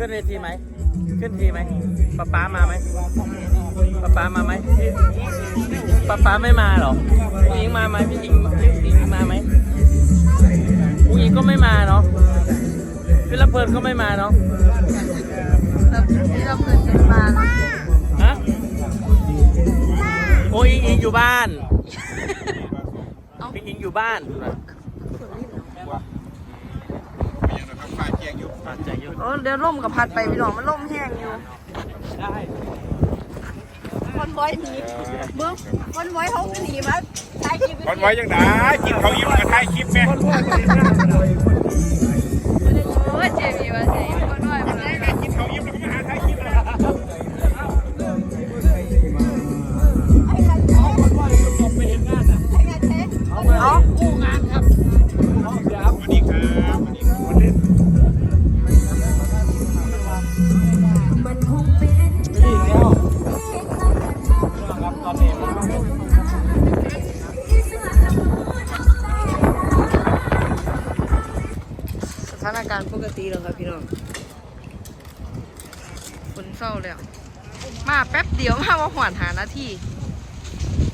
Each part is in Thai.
ทีไหม ขึ้นทีไหมป๊าป๊ามาไหมป๊าป๊ามาไหมป๊าป๊าไม่มาเหรอพี่อิงมาไหมพี่อิงพี่อิงมาไหมพี่อิงก็ไม่มาเนาะพี่ละเพลินก็ไม่มาเนาะแล้วที่เราเกิดเป็นมาแล้วฮะโอ้ยอิงอิงอยู่บ้านพี่อิงอยู่บ้าน ปาดใจอยู่โอ้เดี๋ยวล่มกับพัดไปพี่น้องมันล่มแห้งอยู่ได้คนบอยหนีเมื่อคนบอยเขาหนีมาถ่ายคลิปคนไว้ยังไงกินเขายิ้มกับถ่ายคลิปแม่โอ้ยเจมีว่าเสียคนน้อย สถานการณ์ปกติแล้วครับพี่น้องฝนเศร้าแล้ว มาแป๊บเดียวมาว่าหวานหานาที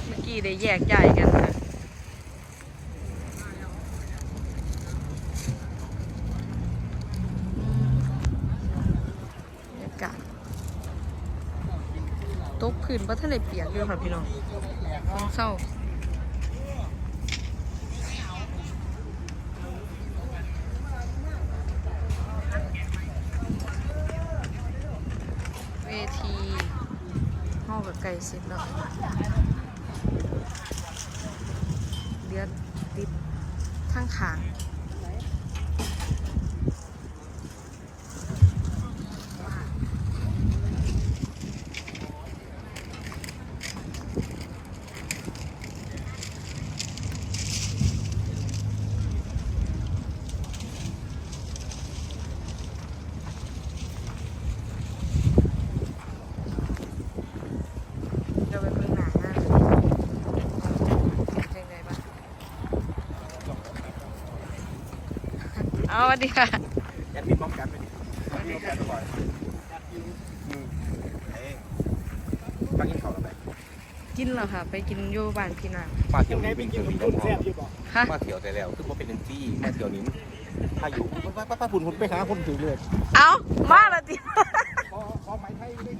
เมื่อกี้ได้แยกใหญ่กันค่ะ นเพราะท่านได้เปียกอยู่ค่ะพี่น้องเศร้าเวทีห้องกับไก่เสร็จแล้วเลือดติดทั้งขางเดี๋ยวไปเบิ่งหนังนะเป็นไงบ้างเอา สวัสดีค่ะแอดมินป้องกันไปดิมีโอกาสบ่อยปักกินเขาแล้วไปกินแล้วค่ะ ไปกินอยู่บ้านพี่นางมาเที่ยวนี้เป็นเที่ยวนี้ต้องหอมฮะมาเที่ยวแต่แล้วคือว่าเป็นหนึ่งที่มาเที่ยวนี้ถ้าอยู่ป้าป้าป้าพุ่นพุ่นไปหาคนถือเลยเอามาและติพอไหมไทยได้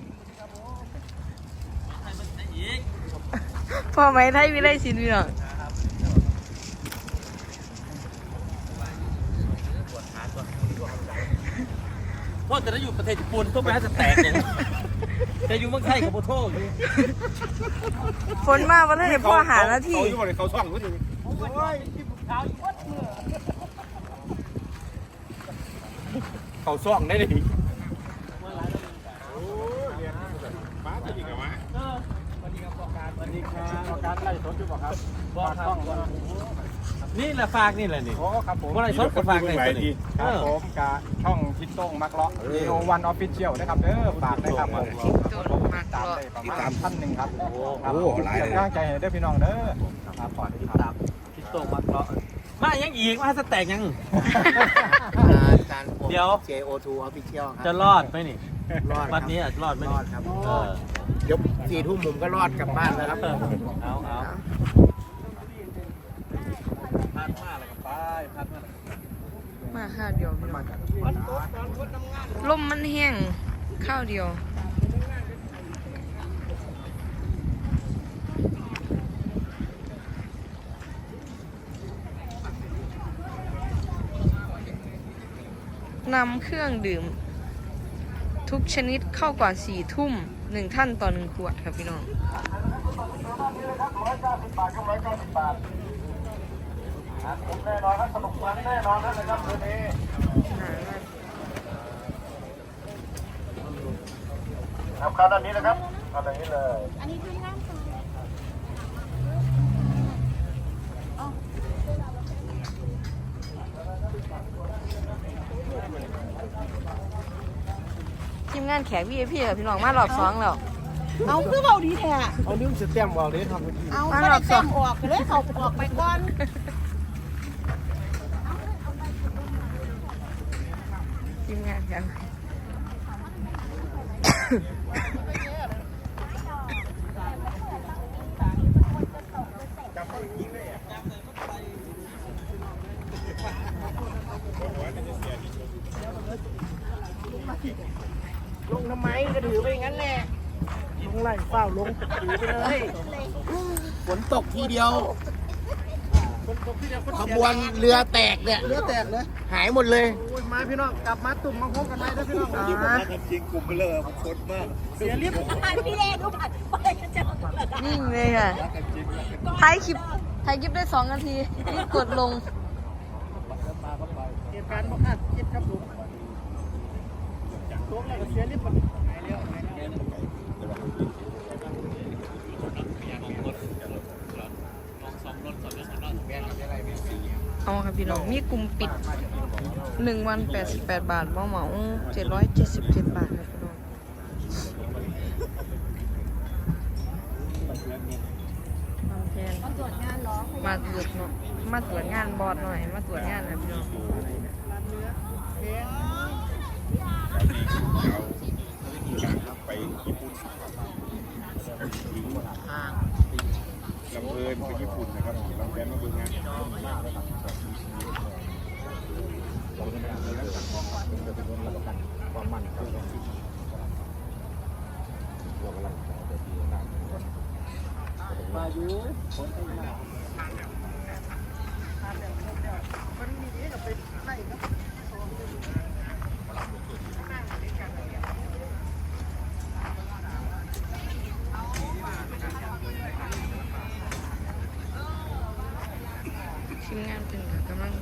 พ่อไหมไทยวิไลศิลป์พี่น้อง โทษแต่ถ้าอยู่ประเทศญี่ปุ่นทุกแม้จะแตกอย่างนี้แต่อยู่เมืองไทยกับโบโทษอยู่ฝนมาวันนี้พ่อหาหน้าที่เขาอยู่บนเขาช่องก็ดีเขาช่องได้ดิป้าจะยิงกับวะ วันนี้ครับ ประกาศวันนี้ครับประกาศไล่สดอยู่ป่ะครับบอกครับ นี่แหละฝากนี่แหละนี่ โอ้ครับผมว่าอะไรชดกับฝากไหนตัวนี้ครับผมกับช่องทิศโต้งมักเลาะโนวันออฟฟิเชียลนะครับเด้อฝากได้ครับตัวมากตามรอได้ประมาณท่านหนึ่งครับโอ้หลายเลยกำลังใจให้เด้อพี่น้องเด้อครับขอติดตามคิดโตมาเกาะมายังอีกมาจะแตกยังจานเดี๋ยว JO2 Official คจะรับรอดไหมนี่ รอดวัดนี้อะรอดไหมรนี่อดครับเออเดี๋ยวสี่ทุ่มผมก็รอดกลับบ้านแล้วครับเอาเอาพัดมาเลยกับไปพัดมามาข้าวเดียวพี่น้องลมมันแห้งข้าวเดียว นำเครื่องดื่ม ทุกชนิดเข้าก่อนสี่ทุ่มหนึ่งท่านต่อหนึ่งขวดครับพี่น้องแน่นอนครับสนุกมันแน่นอนนะครับคืนนี้ครับเข้าด้านนี้นะครับเข้าด้านนี้เลยอันนี้คือน้ำตาล ทีมงานแขก VIP กับพี่น้องมารอบสองแล้ว เอาคือเบาดีแท้เอานิ้วจะเต็มเอาเลยทำเอาก็ไดเต็มออกเลยเขาออกไปก่อนทีมงานกัน ไหลเปล่าลงถือไปเลยฝนตกทีเดียวขบวนเรือแตกเนี่ยเลือดแตกเลยหายหมดเลยโอ้ยมาพี่น้องกลับมาตุ่มมาพบกันได้นะพี่น้องอ่าเสียลิฟต์ผ่านพี่เลดูผ่านไปกันจะนิ่งเลยค่ะท้ายคลิปท้ายคลิปได้สองนาทีรีบกดลงเหตุการณ์บ่คาดคิดครับผมตกแล้วก็เสียลิฟต์มันหายแล้วหายแล้ว เอาครับพี่น้อง มีกลุ่มปิดหนึ่งวันแปดสิบแปดบาทเหมาเหมาเจ็ดร้อยเจ็ดสิบเจ็ดบาทครับพี่น้องทำแทนตรวจงานเหรอมาตรวจเนาะมาตรวจงานบอดหน่อย มาตรวจงานนะพี่น้อง ไปญี่ปุ่นลำเพลินไปญี่ปุ่นนะครับลำแพนมาเบิ่งงานาอยู่ทีมงานเป็นกับกำลัง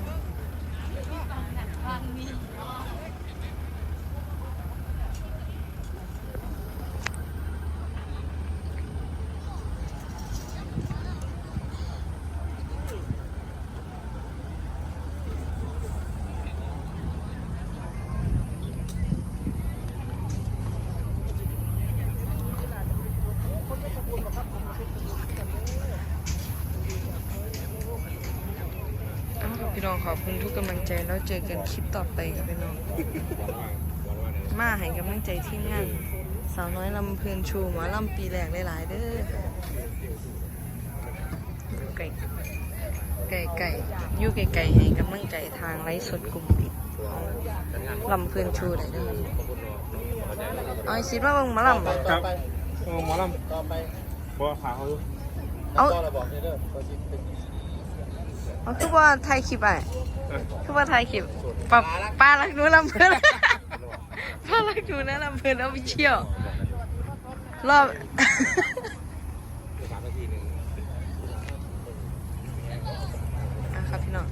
พี่น้องขอบคุณทุกกำลังใจแล้วเจอกันคลิปต่อไปครับพี่น้อง มาให้กำลังใจทีมงานสาวน้อยลำเพลินชูหมอลำปีแรกหลายๆเด้อไก่ไก่ไก่อยู่ไก่ไก่ให้กำลังใจทางไลฟ์สดกลุ่มปิดลำเพลินชูได้เด้อเอาไอ้สิว่าเบิ่งหมาลำครับเออหมอลำต่อไปบัวขาวเอาเอา อ๋อคือว่าถ่ายคลิปอะคือว่าถ่ายคลิปป้าป้ารักหนูลำเพื่อนป้ารักหนูนะลำเพื่อนเอาไปเชี่ยว รอบครับพี่น้อง